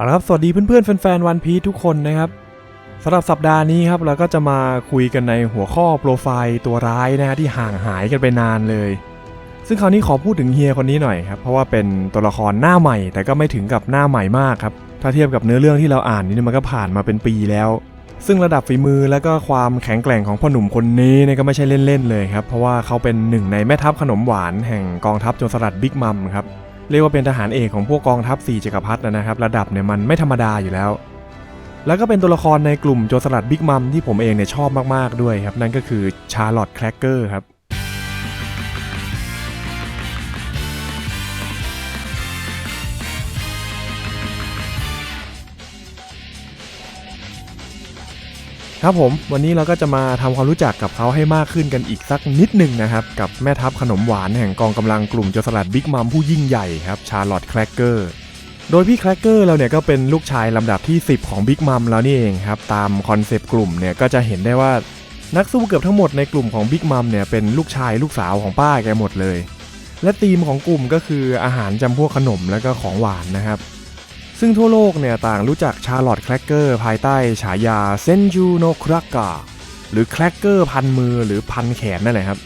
เอาละครับ สวัสดีเพื่อนๆแฟนๆวันพีทุกคนนะครับสำหรับสัปดาห์นี้ครับเราก็จะมาคุยกันในหัวข้อโปรไฟล์ตัวร้ายนะฮะที่ห่างหายกันไปนานเลย ซึ่งคราวนี้ขอพูดถึงเฮียคนนี้หน่อยครับเพราะว่าเป็นตัวละครหน้าใหม่ แต่ก็ไม่ถึงกับหน้าใหม่มากครับถ้าเทียบกับเนื้อเรื่องที่เราอ่านนี่มันก็ผ่านมาเป็นปีแล้ว ซึ่งระดับฝีมือและก็ความแข็งแกร่งของพ่อหนุ่มคนนี้เนี่ยก็ไม่ใช่เล่นๆเลยครับเพราะว่าเขาเป็นหนึ่งในแม่ทัพขนมหวานแห่งกองทัพโจรสลัดบิ๊กมัมครับ เรียกว่าเป็นทหารเอกของพวกกองทัพสี่จักรพรรดินะครับ ระดับเนี่ยมันไม่ธรรมดาอยู่แล้ว แล้วก็เป็นตัวละครในกลุ่มโจรสลัดบิ๊กมัมที่ผมเองเนี่ยชอบมากๆด้วยครับ นั่นก็คือชาร์ลอตแครกเกอร์ครับ ครับผมวันนี้เราก็จะมาทำความรู้จักกับเขาให้มากขึ้นกันอีกสักนิดหนึ่งนะครับ กับแม่ทัพขนมหวานแห่งกองกำลังกลุ่มโจรสลัดบิ๊กมัมผู้ยิ่งใหญ่ครับชาร์ลอตแครกเกอร์โดยพี่แครกเกอร์เราเนี่ยก็เป็นลูกชายลำดับที่ 10 ของบิ๊กมัมแล้วนี่เองครับ ตามคอนเซปต์กลุ่มเนี่ยก็จะเห็นได้ว่านักสู้เกือบทั้งหมดในกลุ่มของบิ๊กมัมเนี่ยเป็นลูกชายลูกสาวของป้าแกหมดเลย และธีมของกลุ่มก็คืออาหารจำพวกขนมและก็ของหวานนะครับ ซึ่งทั่วโลกเนี่ยต่างรู้จักชาร์ลอตแครกเกอร์ภายใต้ฉายาเซนจูโนครากาหรือแครกเกอร์พันมือหรือพันแขนนั่นแหละครับ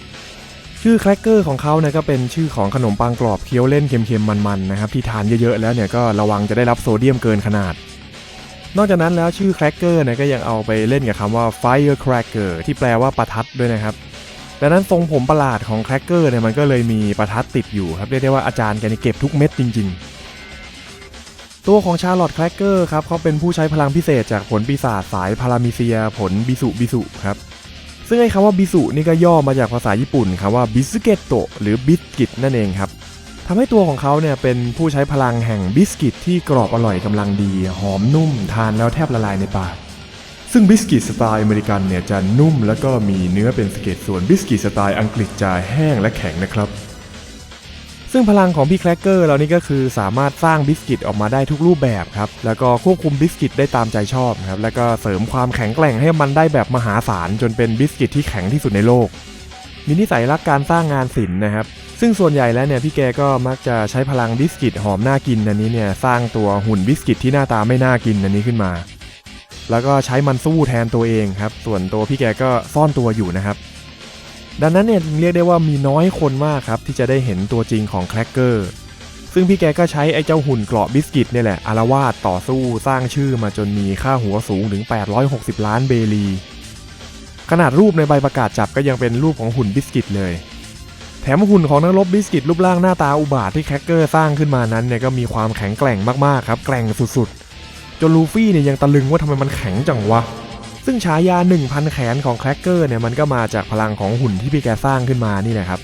ชื่อแครกเกอร์ของเขาเนี่ยก็เป็นชื่อของขนมปังกรอบเคี้ยวเล่นเค็มๆมันๆนะครับที่ทานเยอะๆแล้วเนี่ยก็ระวังจะได้รับโซเดียมเกินขนาด นอกจากนั้นแล้วชื่อแครกเกอร์เนี่ยก็ยังเอาไปเล่นกับคำว่า firecracker ที่แปลว่าประทัดด้วยนะครับดังนั้นทรงผมประหลาดของแครกเกอร์เนี่ยมันก็เลยมีประทัดติดอยู่ครับเรียกได้ว่าอาจารย์แกนี่เก็บทุกเม็ดจริง ๆ ตัวของชาร์ลอตแครกเกอร์ครับเขาเป็นผู้ใช้พลังพิเศษจากผลปีศาจสายพารามิเซีย ผลบิสุบิสุครับซึ่งไอ้คำว่าบิสุนี่ก็ย่อมาจากภาษาญี่ปุ่นคำว่าบิสเกตโตหรือบิสกิตนั่นเองครับทำให้ตัวของเขาเนี่ยเป็นผู้ใช้พลังแห่งบิสกิตที่กรอบอร่อยกำลังดี หอมนุ่มทานแล้วแทบละลายในปากซึ่งบิสกิตสไตล์อเมริกันเนี่ยจะนุ่มแล้วก็มีเนื้อเป็นสเก็ตส่วนบิสกิตสไตล์อังกฤษจะแห้งและแข็งนะครับ ซึ่งพลังของพี่แครกเกอร์เรานี่ก็คือสามารถสร้างบิสกิตออกมาได้ทุกรูปแบบครับ แล้วก็ควบคุมบิสกิตได้ตามใจชอบครับ แล้วก็เสริมความแข็งแกร่งให้มันได้แบบมหาศาลจนเป็นบิสกิตที่แข็งที่สุดในโลก มีนิสัยรักการสร้างงานศิลป์นะครับ ซึ่งส่วนใหญ่แล้วเนี่ยพี่แกก็มักจะใช้พลังบิสกิตหอมน่ากินอันนี้เนี่ยสร้างตัวหุ่นบิสกิตที่หน้าตาไม่น่ากินอันนี้ขึ้นมา แล้วก็ใช้มันสู้แทนตัวเองครับ ส่วนตัวพี่แกก็ซ่อนตัวอยู่นะครับ ดังนั้นเนี่ยเรียกได้ว่ามีน้อยคนมากครับ ที่จะได้เห็นตัวจริงของแครกเกอร์ ซึ่งพี่แกก็ใช้ไอ้เจ้าหุ่นเกราะบิสกิตเนี่ยแหละอารวาสต่อสู้สร้างชื่อมาจนมีค่าหัวสูงถึง 860 ล้านเบลี ขนาดรูปในใบประกาศจับก็ยังเป็นรูปของหุ่นบิสกิตเลยแถมหุ่นของนักรบบิสกิตรูปร่างหน้าตาอุบาทที่แครกเกอร์สร้างขึ้นมานั้นเนี่ยก็มีความแข็งแกร่งมากๆครับ แกร่งสุดๆ จนลูฟี่เนี่ยยังตะลึงว่าทำไมมันแข็งจังวะ ซึ่งฉายา 1,000 แขนของแครกเกอร์เนี่ยมันก็มาจากพลังของหุ่นที่พี่แกสร้างขึ้นมานี่แหละครับ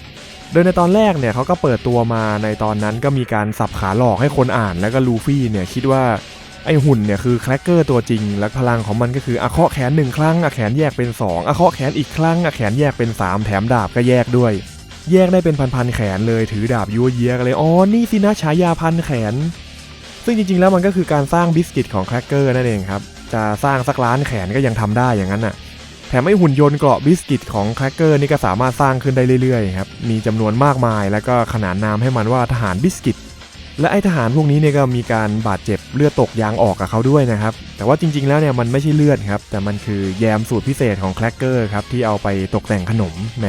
โดยในตอนแรกเนี่ยเขาก็เปิดตัวมาในตอนนั้นก็มีการสับขาหลอกให้คนอ่านแล้วก็ลูฟี่เนี่ยคิดว่าไอหุ่นเนี่ยคือแครกเกอร์ตัวจริง และพลังของมันก็คืออะเคาะแขนหนึ่งครั้งอะแขนแยกเป็น2อะเคาะแขนอีกครั้งอะแขนแยกเป็น 3 แถมดาบก็แยกด้วย แยกได้เป็นพันๆแขนเลยถือดาบยัวเยียกันเลยอ๋อนี่สินะฉายาพันแขน ซึ่งจริงๆแล้วมันก็คือการสร้างบิสกิตของแครกเกอร์นั่นเองครับ จะสร้างสักล้านแขนก็ยังทำได้อย่างนั้นน่ะแถมไอหุ่นยนต์เกราะบิสกิตของแครกเกอร์นี่ก็สามารถสร้างขึ้นได้เรื่อยๆครับมีจำนวนมากมายแล้วก็ขนานนามให้มันว่าทหารบิสกิตและไอทหารพวกนี้เนี่ยก็มีการบาดเจ็บเลือดตกยางออกกับเขาด้วยนะครับ แต่ว่าจริงๆแล้วเนี่ยมันไม่ใช่เลือดครับ แต่มันคือแยมสูตรพิเศษของแครกเกอร์ครับ ที่เอาไปตกแต่งขนมแหม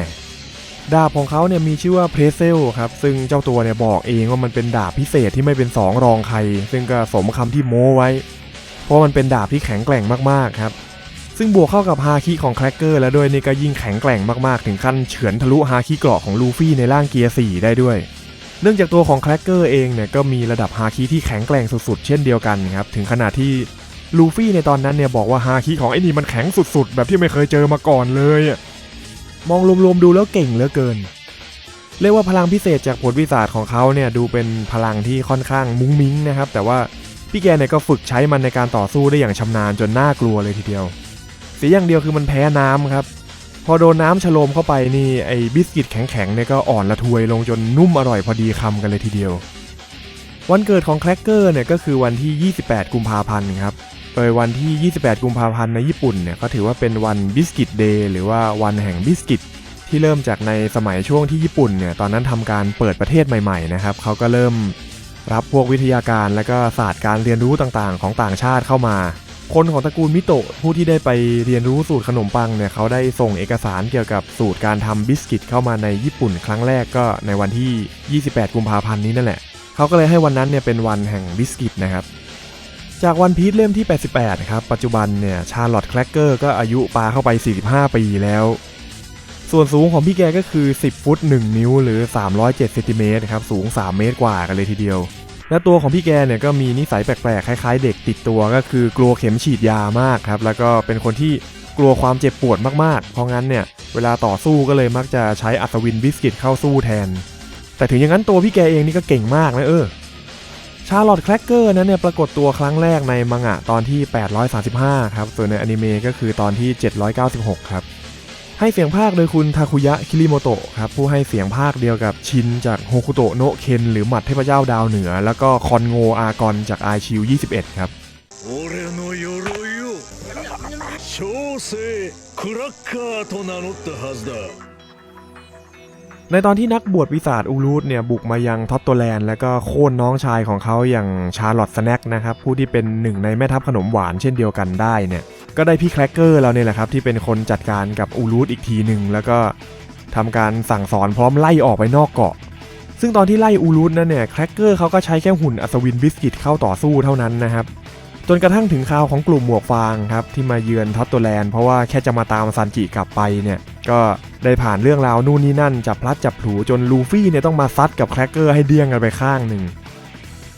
ดาบของเขาเนี่ยมีชื่อว่าเพรเซลครับ ซึ่งเจ้าตัวเนี่ยบอกเองว่ามันเป็นดาบพิเศษที่ไม่เป็นสองรองใคร ซึ่งก็สมคำที่โม้ไว้ ราะมันเป็นดาบที่แข็งแกร่งมากๆครับ ซึ่งบวกเข้ากับฮาคิของแครกเกอร์แล้วด้วยนี่ก็ยิ่งแข็งแกร่งมากๆ ถึงขั้นเฉือนทะลุฮาคิเกราะของลูฟี่ในร่างเกียร์4ได้ด้วย เนื่องจากตัวของแครกเกอร์เองเนี่ยก็มีระดับฮาคิที่แข็งแกร่งสุดๆ เช่นเดียวกันครับถึงขนาดที่ลูฟี่ในตอนนั้นเนี่ยบอกว่าฮาคิของไอ้นี่มันแข็งสุดๆ แบบที่ไม่เคยเจอมาก่อนเลย มองรวมๆดูแล้วเก่งเหลือเกิน เรียกว่าพลังพิเศษจากผลวิสาจของเขาเนี่ยดูเป็นพลังที่ค่อนข้างมุ้งมิ้งนะครับ แต่ว่า พี่แกเนี่ยก็ฝึกใช้มันในการต่อสู้ได้อย่างชำนาญจนน่ากลัวเลยทีเดียว เสียอย่างเดียวคือมันแพ้น้ำครับ พอโดนน้ำฉโลมเข้าไปนี่ไอ้บิสกิตแข็งๆเนี่ยก็อ่อนละทวยลงจนนุ่มอร่อยพอดีคำกันเลยทีเดียว วันเกิดของแครกเกอร์เนี่ยก็คือวันที่ 28 กุมภาพันธ์ครับ โดยวันที่ 28 กุมภาพันธ์ในญี่ปุ่นเนี่ยเขาถือว่าเป็นวันบิสกิตเดย์หรือว่าวันแห่งบิสกิตที่เริ่มจากในสมัยช่วงที่ญี่ปุ่นเนี่ยตอนนั้นทำการเปิดประเทศใหม่ๆนะครับเขาก็เริ่ม รับพวกวิทยาการและก็ศาสตร์การเรียนรู้ต่างๆ ของต่างชาติเข้ามา คนของตระกูลมิโตะผู้ที่ได้ไปเรียนรู้สูตรขนมปังเนี่ยเขาได้ส่งเอกสารเกี่ยวกับสูตรการทำบิสกิตเข้ามาในญี่ปุ่นครั้งแรกก็ในวันที่ 28 กุมภาพันธ์นี้นั่นแหละเขาก็เลยให้วันนั้นเนี่ยเป็นวันแห่งบิสกิตนะครับจากวันพีชเล่มที่ 88 ครับ ปัจจุบันเนี่ย ชาร์ลอตแคลกเกอร์ก็อายุปาเข้าไป 45 ปีแล้ว ส่วนสูงของพี่แกก็คือ 10 ฟุต 1 นิ้วหรือ 307เซนติเมตรครับสูง 3 เมตรกว่ากันเลยทีเดียว และตัวของพี่แกเนี่ยก็มีนิสัยแปลกๆคล้ายๆ เด็กติดตัวก็คือกลัวเข็มฉีดยามากครับแล้วก็เป็นคนที่กลัวความเจ็บปวดมากๆ เพราะงั้นเนี่ยเวลาต่อสู้ก็เลยมักจะใช้อัศวินบิสกิตเข้าสู้แทน แต่ถึงอย่างนั้นตัวพี่แกเองนี่ก็เก่งมากนะเออชาร์ลอตแคลกเกอร์นั้นเนี่ยปรากฏตัวครั้งแรกในมังงะตอนที่ 835 ครับ ส่วนในอนิเมะก็คือตอนที่ 796 ครับ ให้เสียงภาคโดยคุณทาคุยะ คิริโมโตะครับ ผู้ให้เสียงภาคเดียวกับชินจากโฮคุโตะโนะเคนหรือหมัดเทพเจ้าดาวเหนือ แล้วก็คอนโงอากอนจากไอชิว21 ครับ 俺の鎧を小生クラッカーと名乗ったはずだ ในตอนที่นักบวชปีศาจอูรูดเนี่ยบุกมายังท็อตโตแลนด์แล้วก็โค่นน้องชายของเขาอย่างชาร์ลอตสแน็คนะครับผู้ที่เป็นหนึ่งในแม่ทัพขนมหวานเช่นเดียวกันได้เนี่ยก็ได้พี่แครกเกอร์เราเนี่ยแหละครับที่เป็นคนจัดการกับอูรูดอีกทีหนึ่งแล้วก็ทำการสั่งสอนพร้อมไล่ออกไปนอกเกาะ ซึ่งตอนที่ไล่อูรูดนั่นเนี่ยแครกเกอร์เขาก็ใช้แค่หุ่นอัศวินบิสกิตเข้าต่อสู้เท่านั้นนะครับจนกระทั่งถึงคราวของกลุ่มหมวกฟางครับที่มาเยือนท็อตโตแลนด์เพราะว่าแค่จะมาตามซันจิกลับไปเนี่ยก็ ได้ผ่านเรื่องราวนู่นนี่นั่นจับพลัดจับผลูจนลูฟี่เนี่ยต้องมาซัดกับแครกเกอร์ให้เดี้ยงกันไปข้างหนึ่ง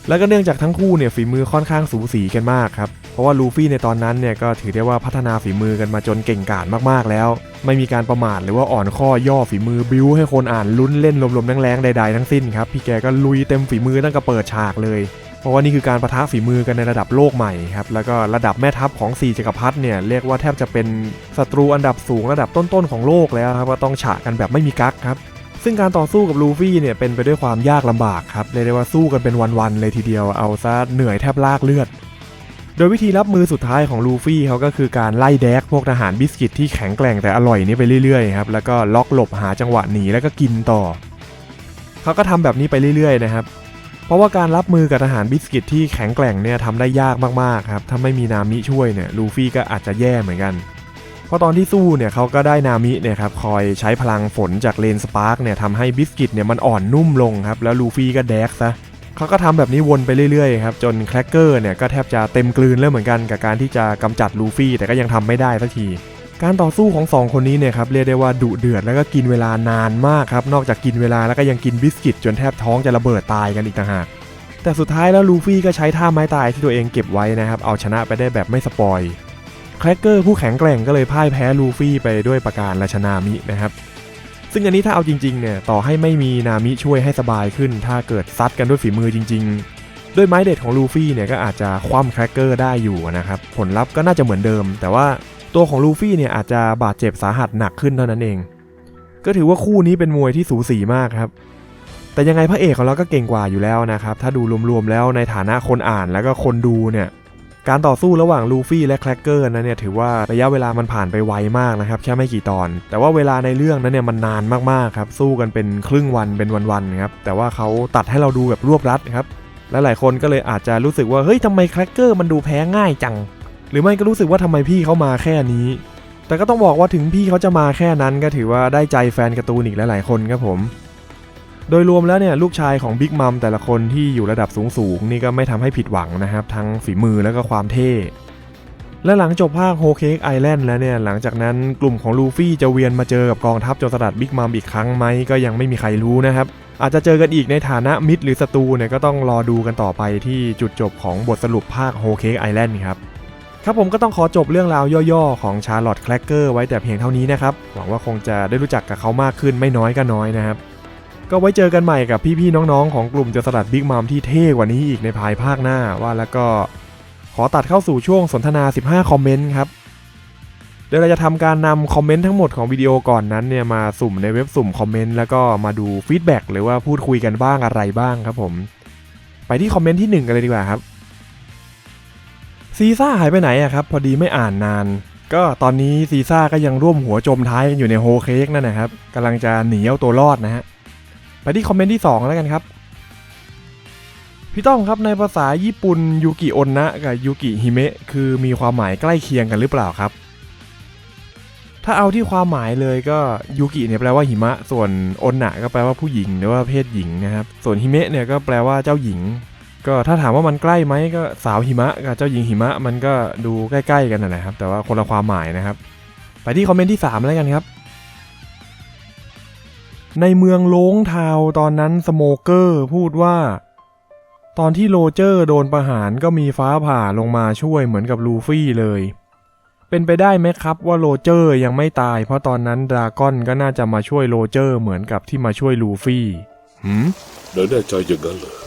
แล้วก็เนื่องจากทั้งคู่เนี่ยฝีมือค่อนข้างสูสีกันมากครับ เพราะว่าลูฟี่ในตอนนั้นเนี่ยก็ถือได้ว่าพัฒนาฝีมือกันมาจนเก่งกาจมากๆแล้ว ไม่มีการประมาทหรือว่าอ่อนข้อย่อฝีมือบิ้วให้คนอ่านลุ้นเล่นลมๆแรงๆใดๆทั้งสิ้นครับพี่แกก็ลุยเต็มฝีมือตั้งแต่เปิดฉากเลย เพราะว่านี่คือการประทะฝีมือกันในระดับโลกใหม่ครับ แล้วก็ระดับแม่ทัพของสี่จักรพรรดิเนี่ยเรียกว่าแทบจะเป็นศัตรูอันดับสูงระดับต้นๆของโลกแล้วครับว่าต้องฉะกันแบบไม่มีกั๊กครับซึ่งการต่อสู้กับลูฟี่เนี่ยเป็นไปด้วยความยากลำบากครับเรียกได้ว่าสู้กันเป็นวันๆเลยทีเดียวเอาซะเหนื่อยแทบลากเลือด โดยวิธีรับมือสุดท้ายของลูฟี่เขาก็คือการไล่แดกพวกทหารบิสกิตที่แข็งแกร่งแต่อร่อยนี้ไปเรื่อยๆครับแล้วก็ล็อกหลบหาจังหวะหนีแล้วก็กินต่อ เขาก็ทำแบบนี้ไปเรื่อยๆนะครับ เพราะว่าการรับมือกับทหารบิสกิตที่แข็งแกร่งเนี่ยทำได้ยากมากๆครับ ถ้าไม่มีนามิช่วยเนี่ยลูฟี่ก็อาจจะแย่เหมือนกัน เพราะตอนที่สู้เนี่ยเขาก็ได้นามิเนี่ยครับคอยใช้พลังฝนจากเลนสปาร์กเนี่ยทำให้บิสกิตเนี่ยมันอ่อนนุ่มลงครับ แล้วลูฟี่ก็แดกซะเขาก็ทำแบบนี้วนไปเรื่อยๆครับจนแครกเกอร์เนี่ยก็แทบจะเต็มกลืนแล้วเหมือนกันกับการที่จะกำจัดลูฟี่แต่ก็ยังทำไม่ได้สักที การต่อสู้ของสองคนนี้เนี่ยครับเรียกได้ว่าดุเดือดแล้วก็กินเวลานานมากครับนอกจากกินเวลาแล้วก็ยังกินบิสกิตจนแทบท้องจะระเบิดตายกันอีกต่างหากแต่สุดท้ายแล้วลูฟี่ก็ใช้ท่าไม้ตายที่ตัวเองเก็บไว้นะครับเอาชนะไปได้แบบไม่สปอยแครกเกอร์ผู้แข็งแกร่งก็เลยพ่ายแพ้ลูฟี่ไปด้วยประการราชนามินะครับซึ่งอันนี้ถ้าเอาจริงๆเนี่ยต่อให้ไม่มีนามิช่วยให้สบายขึ้น ถ้าเกิดซัดกันด้วยฝีมือจริง ๆ ด้วยไม้เด็ดของลูฟี่เนี่ยก็อาจจะคว่ำแครกเกอร์ได้อยู่นะครับผลลัพธ์ก็น่าจะเหมือนเดิม แต่ว่า ตัวของลูฟี่เนี่ยอาจจะบาดเจ็บสาหัสหนักขึ้นเท่านั้นเอง ก็ถือว่าคู่นี้เป็นมวยที่สูสีมากครับ แต่ยังไงพระเอกของเราก็เก่งกว่าอยู่แล้วนะครับ ถ้าดูรวมๆแล้วในฐานะคนอ่านแล้วก็คนดูเนี่ย การต่อสู้ระหว่างลูฟี่และแคลกเกอร์นั้นเนี่ยถือว่าระยะเวลามันผ่านไปไวมากนะครับแค่ไม่กี่ตอน แต่ว่าเวลาในเรื่องนั้นเนี่ยมันนานมากๆครับสู้กันเป็นครึ่งวันเป็นวันๆครับแต่ว่าเขาตัดให้เราดูแบบรวบรัดครับและหลายคนก็เลยอาจจะรู้สึกว่าเฮ้ยทำไมแคลกเกอร์มันดูแพ้ง่ายจัง หรือไม่ก็รู้สึกว่าทำไมพี่เขามาแค่นี้ แต่ก็ต้องบอกว่าถึงพี่เขาจะมาแค่นั้นก็ถือว่าได้ใจแฟนการ์ตูนอีกหลายๆคนครับผม โดยรวมแล้วเนี่ยลูกชายของบิ๊กมัมแต่ละคนที่อยู่ระดับสูงๆนี่ก็ไม่ทำให้ผิดหวังนะครับ ทั้งฝีมือแล้วก็ความเท่และหลังจบภาคโฮเค้กไอแลนด์แล้วเนี่ยหลังจากนั้นกลุ่มของลูฟี่จะเวียนมาเจอกับกองทัพโจรสลัดบิ๊กมัมอีกครั้งไหมก็ยังไม่มีใครรู้นะครับ อาจจะเจอกันอีกในฐานะมิตรหรือศัตรูเนี่ยก็ต้องรอดูกันต่อไปที่จุดจบของบทสรุปภาคโฮเค้กไอแลนด์ครับ ครับผมก็ต้องขอจบเรื่องราวย่อๆ ของชาร์ลอตแคลกเกอร์ไว้แต่เพียงเท่านี้นะครับ หวังว่าคงจะได้รู้จักกับเขามากขึ้นไม่น้อยก็น้อยนะครับ ก็ไว้เจอกันใหม่กับพี่ๆน้องๆ ของกลุ่มโจรสลัดบิ๊กมัมที่เท่กว่านี้อีกในภายภาคหน้าว่าแล้วก็ขอตัดเข้าสู่ช่วงสนทนา 15 คอมเมนต์ครับโดยเราจะทำการนำคอมเมนต์ทั้งหมดของวิดีโอก่อนนั้นเนี่ยมาสุ่มในเว็บสุ่มคอมเมนต์แล้วก็มาดูฟีดแบ็กหรือว่าพูดคุยกันบ้างอะไรบ้างครับผม ไปที่คอมเมนต์ที่หนึ่งกันเลยดีกว่าครับ ซีซ่าหายไปไหนอะครับ พอดีไม่อ่านนาน ก็ตอนนี้ซีซ่าก็ยังร่วมหัวจมท้ายกันอยู่ในโฮเค้กนั่นนะครับกำลังจะหนีเอาตัวรอดนะฮะไปที่คอมเมนต์ที่ 2 แล้วกันครับ พี่ต้องครับในภาษาญี่ปุ่นยูกิโอนนะกับยูกิฮิเมะคือมีความหมายใกล้เคียงกันหรือเปล่าครับ ถ้าเอาที่ความหมายเลยก็ยูกิเนี่ยแปลว่าหิมะ ส่วนโอนนะก็แปลว่าผู้หญิงหรือว่าเพศหญิงนะครับส่วนฮิเมะเนี่ยก็แปลว่าเจ้าหญิง ก็ถ้าถามว่ามันใกล้ไหมก็สาวหิมะกับเจ้าหญิงหิมะมันก็ดูใกล้ ๆ กันนะครับ แต่ว่าคนละความหมายนะครับ ไปที่คอมเมนต์ที่ 3 แล้วกันครับ ในเมืองโล้งทาวตอนนั้นสโมเกอร์พูดว่า ตอนที่โรเจอร์โดนประหารก็มีฟ้าผ่าลงมาช่วยเหมือนกับลูฟี่เลย เป็นไปได้ไหมครับว่าโรเจอร์ยังไม่ตาย เพราะตอนนั้นดราก้อนก็น่าจะมาช่วยโรเจอร์เหมือนกับที่มาช่วยลูฟี่หืมเดี๋ยวแน่ใจอย่างนั้นเหรอ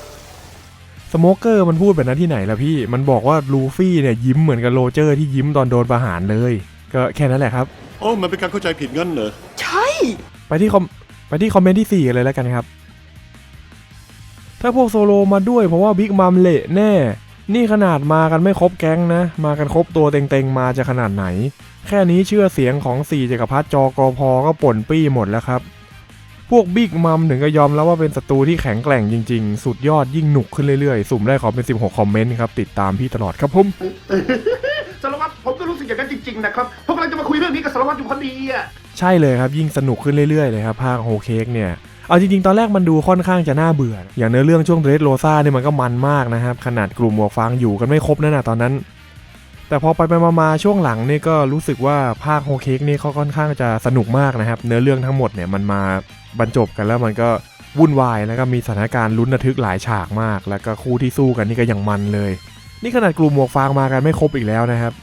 สโมเกอร์มันพูดแบบนั้นที่ไหนล่ะพี่ มันบอกว่าลูฟี่เนี่ยยิ้มเหมือนกับโรเจอร์ที่ยิ้มตอนโดนประหารเลย ก็แค่นั้นแหละครับอ๋อมันเป็นการเข้าใจผิดงั้นเหรอ ใช่ ไปที่คอมไปที่คอมเมนต์ที่4กันเลยแล้วกันครับ ถ้าพวกโซโลมาด้วยเพราะว่าบิ๊กมัมเละแน่ นี่ขนาดมากันไม่ครบแก๊งนะ มากันครบตัวเต็งๆ มาจะขนาดไหน แค่นี้เชื่อเสียงของสี่จักรพรรดิจอกอพอก็ป่นปี้หมดแล้วครับ พวกบิ๊กมัมถึงก็ยอมแล้วว่าเป็นศัตรูที่แข็งแกร่งจริงๆ สุดยอดยิ่งหนุกขึ้นเรื่อยๆ สุ่มได้ขอเป็น 16 คอมเมนต์ครับ ติดตามพี่ตลอดครับผม สารวัตรผมก็รู้สึกอย่างนั้นจริงๆนะครับผมกำลังจะมาคุยเรื่องนี้กับสารวัตรอยู่พอดีอะใช่เลยครับยิ่งสนุกขึ้นเรื่อยๆเลยครับภาคโฮเค้กเนี่ยเอาจริงๆ ตอนแรกมันดูค่อนข้างจะน่าเบื่อ อย่างเนื้อเรื่องช่วงเดรสโรซ่าเนี่ยมันก็มันมากนะครับ ขนาดกลุ่มหมวกฟางอยู่กันไม่ครบนั่นนะตอนนั้น แต่พอไปไปมาๆช่วงหลังนี่ก็รู้สึกว่าภาคโฮเค้กนี่เขาค่อนข้างจะสนุกมากนะครับ เนื้อเรื่องทั้งหมดเนี่ยมันมา บรรจบกันแล้วมันก็วุ่นวายแล้วก็มีสถานการณ์ลุ้นระทึกหลายฉากมาก แล้วก็คู่ที่สู้กันนี่ก็ยังมันเลย นี่ขนาดกลุ่มหมวกฟางมากันไม่ครบอีกแล้วนะครับ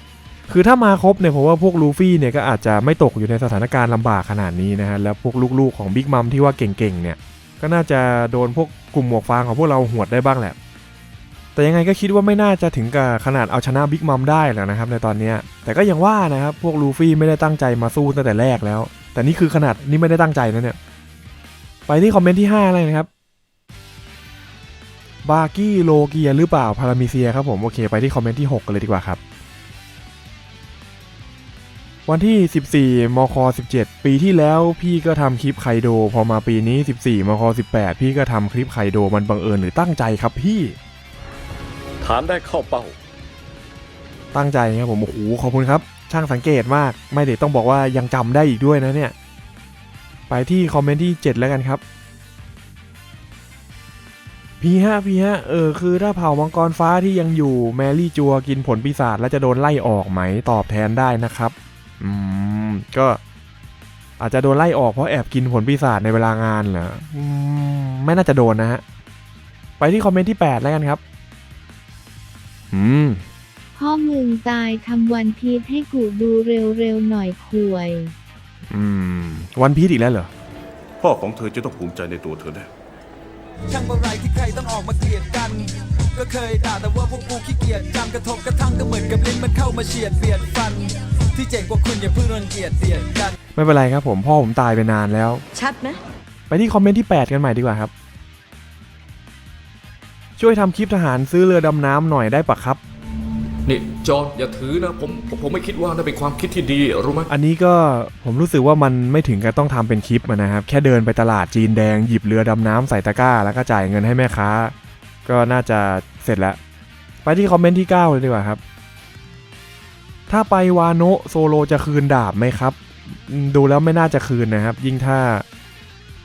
คือถ้ามาครบเนี่ยผมว่าพวกลูฟี่เนี่ยก็อาจจะไม่ตกอยู่ในสถานการณ์ลำบากขนาดนี้นะฮะแล้วพวกลูกๆของบิ๊กมัมที่ว่าเก่งๆเนี่ยก็น่าจะโดนพวกกลุ่มหมวกฟางของพวกเราหวดได้บ้างแหละแต่ยังไงก็คิดว่าไม่น่าจะถึงกับขนาดเอาชนะบิ๊กมัมได้หรอกนะครับในตอนนี้แต่ก็ยังว่านะครับพวกลูฟี่ไม่ได้ตั้งใจมาสู้ตั้งแต่แรกแล้ว แต่นี่คือขนาดนี่ไม่ได้ตั้งใจนะเนี่ย ไปที่คอมเมนต์ที่5เลยนะครับบาร์กี้โลเกียหรือเปล่าพารามิเซียครับผมโอเคไปที่คอมเมนต์ที่ 6 กันเลยดีกว่าครับ วันที่ 14มค17 ปีที่แล้วพี่ก็ทำคลิปไคโด พอมาปีนี้ 14มค18 พี่ก็ทำคลิปไคโดมันบังเอิญหรือตั้งใจครับพี่ฐานได้เข้าเป้า ตั้งใจครับผมโอ้โหขอบคุณครับ ช่างสังเกตมาก ไม่เด็กต้องบอกว่ายังจำได้อีกด้วยนะเนี่ย ไปที่คอมเมนต์ที่ 7 แล้วกันครับพี่ฮะพีฮะเออคือถ้าเผ่ามังกรฟ้าที่ยังอยู่แมรี่จัวกินผลปีศาจแล้วจะโดนไล่ออกไหมตอบแทนได้นะครับ อืม ก็อาจจะโดนไล่ออกเพราะแอบกินผลปีศาจในเวลางานเหรออืมไม่น่าจะโดนนะฮะ ไปที่คอมเมนต์ที่ 8 แล้วกันครับ อืมพ่อมึงตายทำวันพีทให้กูดูเร็วๆหน่อยคุย วันพีชอีกแล้วเหรอ พ่อของเธอจะต้องภูมิใจในตัวเธอแน่ช่างอะไรที่ใครต้องออกมาเกลียดกัน ก็เคยด่าแต่ว่าพวกกูขี้เกียจจำกระทบกระทั่งก็เหมือนกับลิ้นมันเข้ามาเฉียดเบียดฟัน ที่เจ๋งกว่าคุณอย่าเพิ่งรังเกียจเบียดกัน ไม่เป็นไรครับผมพ่อผมตายไปนานแล้ว ชัดไหมไปที่คอมเมนต์ที่ 8 กันใหม่ดีกว่าครับ ช่วยทำคลิปทหารซื้อเรือดำน้ำหน่อยได้ปะครับ นี่จอร์ดอย่าถือนะผมผมผมไม่คิดว่านั่นเป็นความคิดที่ดีรู้ไหมอันนี้ก็ผมรู้สึกว่ามันไม่ถึงกับต้องทำเป็นคลิปอะนะครับ แค่เดินไปตลาดจีนแดงหยิบเรือดำน้ำใส่ตะกร้า แล้วก็จ่ายเงินให้แม่ค้า ก็น่าจะเสร็จแล้ว ไปที่คอมเมนต์ที่ 9 เลยดีกว่าครับ ถ้าไปวาโนะโซโลจะคืนดาบไหมครับอืมดูแล้วไม่น่าจะคืนนะครับ ยิ่งถ้า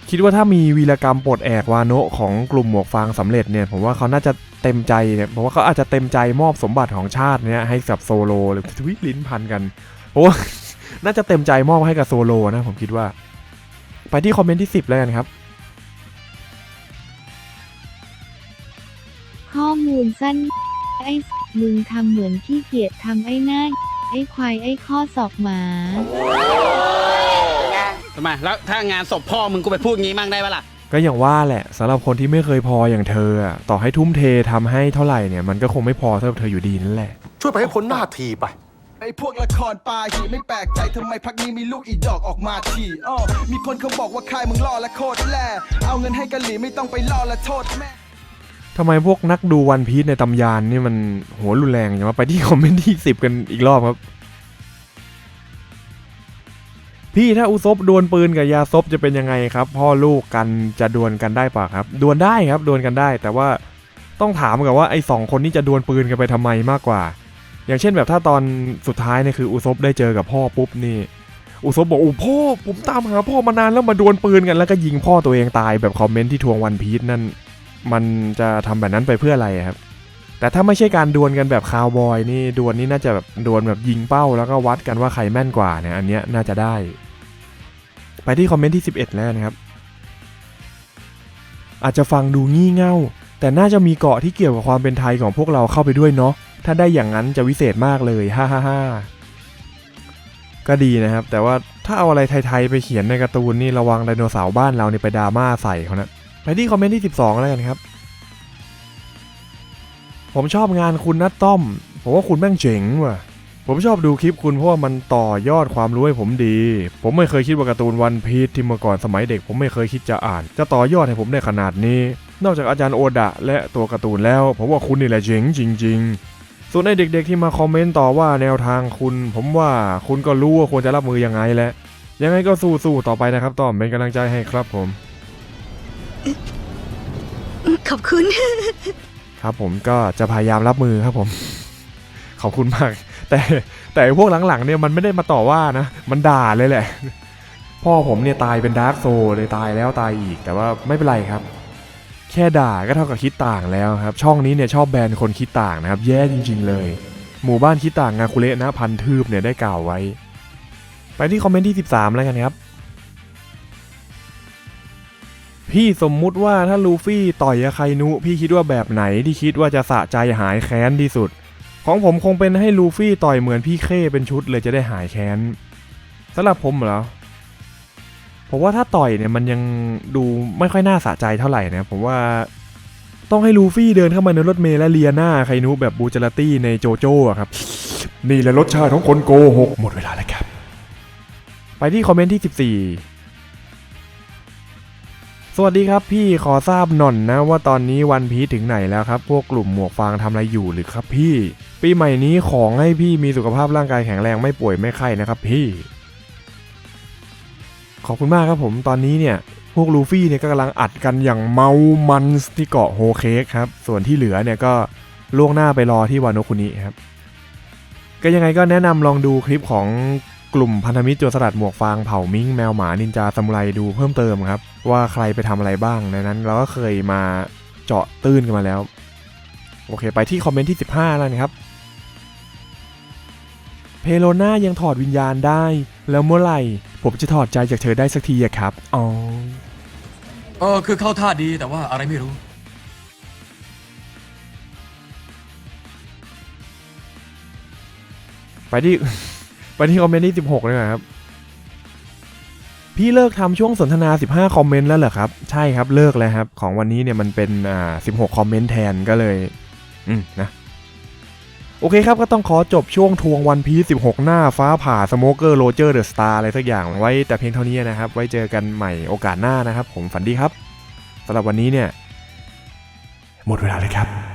คิดว่าถ้ามีวีรกรรมปลดแอกวาโนะของกลุ่มหมวกฟางสำเร็จเนี่ย ผมว่าเขาน่าจะ เต็มใจเนี่ยผมว่าเขาอาจจะเต็มใจมอบสมบัติของชาติเนี่ยให้กับโซโลหรือทวิตลิ้นพันกันเพราะว่าน่าจะเต็มใจมอบให้กับโซโลนะผมคิดว่า ไปที่คอมเมนต์ที่ 10 แล้วกันครับ ข้อมูลสั้น ไอ้สมึงทำเหมือนขี้เกียจทำไอ้หน้าไอ้ควายไอ้ข้อศอกหมาทำไมแล้วถ้างานศพพ่อมึงกูไปพูดงี้มั่งได้ปะล่ะ ก็อย่างว่าแหละสำหรับคนที่ไม่เคยพออย่างเธออะต่อให้ทุ่มเททำให้เท่าไหร่เนี่ยมันก็คงไม่พอสำหรับเธออยู่ดีนั่นแหละ ช่วยไปให้พ้นหน้าทีไป ไอ้พวกละครปลาหีไม่แปลกใจทำไมพักนี้มีลูกอีดอกออกมาทีอ้อมีคนเขาบอกว่าค่ายมึงล่อและโคตรแล่เอาเงินให้กะหรี่ไม่ต้องไปล่อและโทษแม่ ทำไมพวกนักดูวันพี e ในตำยานนี่มันหัวรุนแรงอย่างว่าไปที่คอมเมนต์ที่10กันอีกรอบครับ พี่ถ้าอุซบดวลปืนกับยาซบจะเป็นยังไงครับ พ่อลูกกันจะดวลกันได้ปะครับดวลได้ครับดวลกันได้ แต่ว่าต้องถามกันว่าไอ้สองคนนี้จะดวลปืนกันไปทำไมมากกว่า อย่างเช่นแบบถ้าตอนสุดท้ายเนี่ยคืออุซบได้เจอกับพ่อปุ๊บนี่อุซบบอกโอ้พ่อผมตามหาพ่อมานานแล้วมาดวลปืนกันแล้วก็ยิงพ่อตัวเองตายแบบคอมเมนต์ที่ทวงวันพีชนั่น มันจะทำแบบนั้นไปเพื่ออะไรครับ แต่ถ้าไม่ใช่การดวลกันแบบคาวบอยนี่ดวลนี่น่าจะแบบดวลแบบยิงเป้าแล้วก็วัดกันว่าใครแม่นกว่าเนี่ยอันเนี้ยน่าจะได้ ไปที่คอมเมนต์ที่ 11 แล้วนะครับ อาจจะฟังดูงี่เง่า แต่น่าจะมีเกาะที่เกี่ยวกับความเป็นไทยของพวกเราเข้าไปด้วยเนาะถ้าได้อย่างนั้นจะวิเศษมากเลยฮ่าฮ่าฮ่าก็ดีนะครับ แต่ว่าถ้าเอาอะไรไทยๆไปเขียนในการ์ตูนนี่ระวังไดโนเสาร์บ้านเรานี่ไปดราม่าใส่เขานะไปที่คอมเมนต์ที่ 12 แล้วกันครับ ผมชอบงานคุณนัดต้อม ผมว่าคุณแม่งเจ๋งว่ะ ผมชอบดูคลิปคุณเพราะว่ามันต่อยอดความรู้ให้ผมดี ผมไม่เคยคิดว่าการ์ตูนวันพีชที่เมื่อก่อนสมัยเด็ก ผมไม่เคยคิดจะอ่าน จะต่อยอดให้ผมได้ขนาดนี้ นอกจากอาจารย์โอดะ และตัวการ์ตูนแล้ว ผมว่าคุณนี่แหละเจ๋งจริง ๆส่วนไอ้เด็กๆที่มาคอมเมนต์ต่อว่าแนวทางคุณ ผมว่าคุณก็รู้ว่าควรจะรับมือยังไงแหละยังไงก็สู้ๆต่อไปนะครับต้อมเป็นกำลังใจให้ครับผม ขอบคุณ ครับผมก็จะพยายามรับมือครับผม ขอบคุณมาก แต่แต่พวกหลังๆเนี่ยมันไม่ได้มาต่อว่านะ มันด่าเลยแหละ พ่อผมเนี่ยตายเป็นดาร์กโซเลยตายแล้วตายอีก แต่ว่าไม่เป็นไรครับ แค่ด่าก็เท่ากับคิดต่างแล้วครับ ช่องนี้เนี่ยชอบแบนคนคิดต่างนะครับ แย่จริง ๆ เลย หมู่บ้านคิดต่างงาคุเระนะพันทืบเนี่ยได้กล่าวไว้ ไปที่คอมเมนต์ที่ 13 แล้วกันครับ พี่สมมุติว่าถ้าลูฟี่ต่อยอาไคนุ พี่คิดว่าแบบไหนที่คิดว่าจะสะใจหายแค้นที่สุด ของผมคงเป็นให้ลูฟี่ต่อยเหมือนพี่เคเป็นชุดเลยจะได้หายแค้นสำหรับผมเหรอผมว่าถ้าต่อยเนี่ยมันยังดูไม่ค่อยน่าสะใจเท่าไหร่นะผมว่าต้องให้ลูฟี่เดินเข้ามาในรถเมล์และเลียหน้าไคนุแบบบูจาราตี้ในโจโจ้อะครับ นี่แหละรสชาติของคนโกหกหมดเวลาแล้วครับ ไปที่คอมเมนต์ที่ 14ส วัสดีครับพี่ขอทราบหน่อนนะว่าตอนนี้วันพีถึงไหนแล้วครับ พวกกลุ่มหมวกฟางทำอะไรอยู่หรือครับพี่ ปีใหม่นี้ของให้พี่มีสุขภาพร่างกายแข็งแรงไม่ป่วยไม่ไข้นะครับพี่ ขอบคุณมากครับผมตอนนี้เนี่ยพวกลูฟี่เนี่ยก็กำลังอัดกันอย่างเมามันที่เกาะโฮเค้กครับส่วนที่เหลือเนี่ยก็ล่วงหน้าไปรอที่วานโนคุนิครับก็ยังไงก็แนะนำลองดูคลิปของ กลุ่มพันธมิตรโจรสลัดหมวกฟางเผ่ามิงแมวหมานินจาซามูไรดูเพิ่มเติมครับ ว่าใครไปทำอะไรบ้างในนั้นเราก็เคยมาเจาะตื้นกันมาแล้ว โอเค ไปที่คอมเมนต์ที่ 15แล้วนะครับเพโลน่ายังถอดวิญญาณได้ แล้วเมื่อไหร่ ผมจะถอดใจจากเธอได้สักทีอะครับอ๋อเออคือเข้าท่าดีแต่ว่าอะไรไม่รู้ ไปที่ ไปที่คอมเมนต์ที่ 16เลยนะครับ พี่เลิกทำช่วงสนทนา 15 คอมเมนต์แล้วเหรอครับ ใช่ครับเลิกแล้วครับ ของวันนี้เนี่ยมันเป็นอ่า16 คอมเมนต์แทนก็เลย อืมนะโอเคครับ ก็ต้องขอจบช่วงทวงวันพี16 หน้าฟ้าผ่าสโมเกอร์โรเจอร์เดอะสตาร์อะไรสักอย่างไว้แต่เพียงเท่านี้นะครับ ไว้เจอกันใหม่โอกาสหน้านะครับ ผมฝันดีครับสำหรับวันนี้เนี่ย หมดเวลาเลยครับ